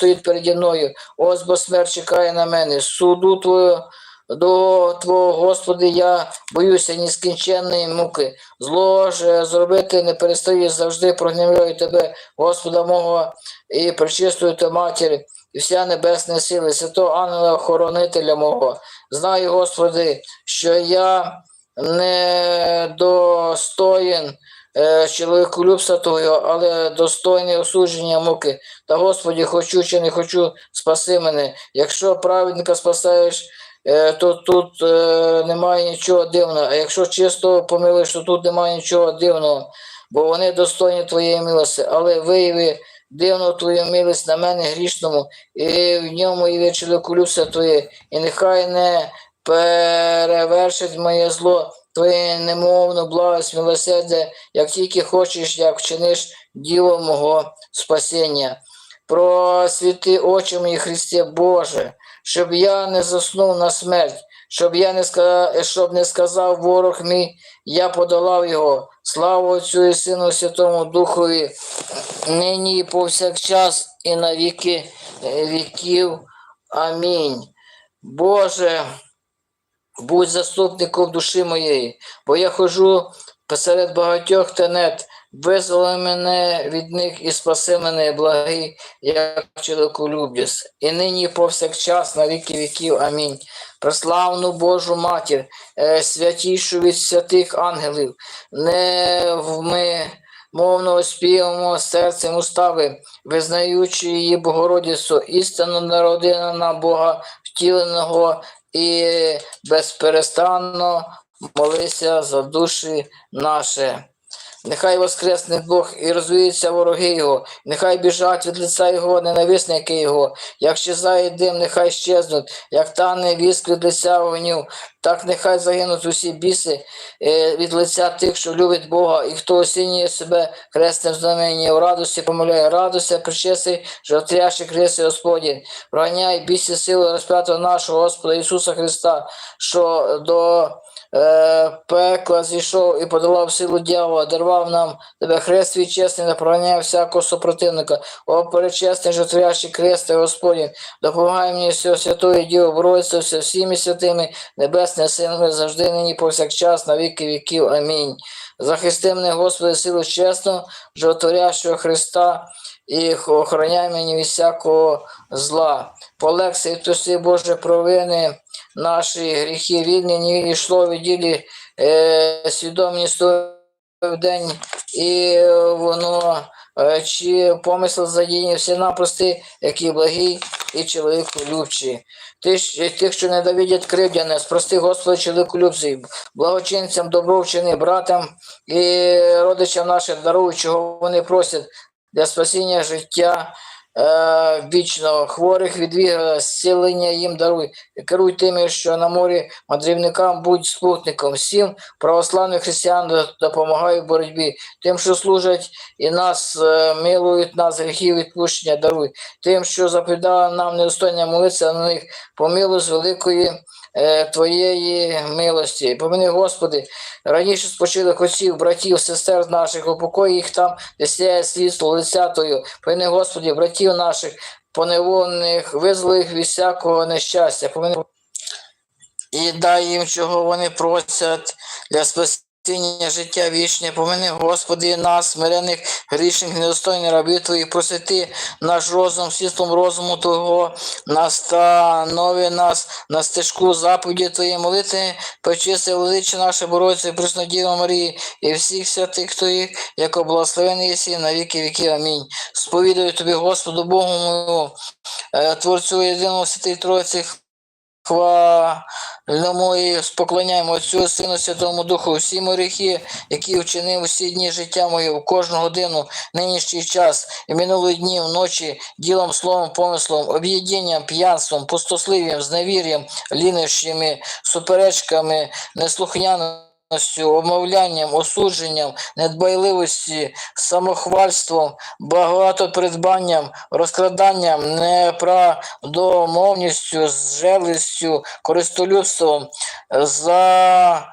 стоїть переді мною. Ось бо смерть чекає на мене. Суду твою до Твого, Господи, я боюся нескінченної муки. Зло ж зробити не перестаю завжди прогнівляю Тебе, Господа мого, і причистую Те матір, і вся небесна сила, святого ангела хоронителя мого. Знаю, Господи, що я не достоїн е, чоловіколюбства Твого, але достойний осудження муки. Та, Господі, хочу чи не хочу, спаси мене. Якщо праведника спасаєш, е, то тут е, немає нічого дивного. А якщо чисто помилуєш, то тут немає нічого дивного, бо вони достойні Твоєї милості, але вияви дивно Твою милость на мене грішному, і в ньому і чоловіколюбство Твоє, і нехай не перевершить моє зло. Твоє немовно благость милосердя, як тільки хочеш, як вчиниш діло мого спасіння. Просвіти очі мої, Христе Боже, щоб я не заснув на смерть, щоб я не сказав, щоб не сказав ворог мій, я подолав його. Слава Отцю і Сину Святому Духові, нині і повсякчас, і на віки е, віків. Амінь. Боже, будь заступником душі моєї, бо я хожу посеред багатьох тенет, визволи мене від них і спаси мене, благий, як чоловіколюбець. І нині і повсякчас на віки віків. Амінь. Прославну Божу матір, е, святішу від святих ангелів, не вми. Мовно співаємо серцем устави, визнаючи її Богородицю, істинно народина на Бога втіленого і безперестанно молися за душі наші. Нехай воскресне Бог і розвіються вороги Його, нехай біжать від лиця Його ненависники Його, як щезає дим, нехай щезнуть, як тане віск від лиця вогню, так нехай загинуть усі біси е, від лиця тих, що любить Бога, і хто осінює себе хресним знаменем, в радості помиляє, радуйся, причесий, жовтрящий Христи Господі, проганяй бісі сили розп'ятого нашого Господа Ісуса Христа, що до пекла зійшов і подолав силу дьявола, дарував нам тебе хрест свій чесний, проганяв всякого супротивника. О, перечесний жотворящий Христе, Господь, допомагай мені всього святої Діво, боротися все всіми святими, небесними силами, завжди нині повсякчас, на віки віків. Амінь. Захисти мене, Господи, силу чесну, животворящого Христа, і охороняй мені від всякого зла. Полекся і туси, Боже, провини наші гріхи рідні, не йшло від ділі е, свідомі в день, і воно е, чи помисел задіяні всі напрости, які благі і чоловіколюбчі. Ти, ж- тих, що ненавидять кривдяне, спрости, Господи, чоловіколюбців, благочинцям, добровчини, братам і родичам наших даруй, чого вони просять для спасіння життя е, вічного, хворих від віра, зцілення їм даруй. Керуй тими, що на морі мандрівникам будь спутником. Всім православним християнам допомагай в боротьбі. Тим, що служать і нас е, милують нас, гріхів відпущення даруй. Тим, що заповідали нам недостойне молитися на них, помилуй з великої е, Твоєї милості. Помини, Господи, раніше спочилих отців, братів, сестер наших, упокой їх там, де сяє світло лиця Твою. Помини, Господи, братів наших, поневолених, визволих від всякого нещастя. І дай їм, чого вони просять для спасіння життя вічне. Помини, Господи, нас, смирених, грішних, недостойних рабів Твоїх, просити наш розум, світлом розуму Твого, настанови нас на стежку заповіді Твої молити, почисти величі наше боротися, Преснодіва Марії і всіх святих Твоїх, як благословений єсі на віки віків. Амінь. Сповідаю Тобі, Господу Богу мою, е, Творцю єдиного святий Тройці, хвальному і споклоняємо Отцю, Сину, Святому Духу, всі мої гріхи, які вчинив усі дні життя моє, в кожну годину, нинішній час, і минулі дні, вночі, ділом, словом, помислом, об'єднанням, п'янством, пустослив'ям, зневір'ям, лінощами, суперечками, неслухняною, обмовлянням, осудженням, недбайливості, самохвальством, багатопридбанням, розкраданням, неправдомовністю, зжелістю, користолюбством, за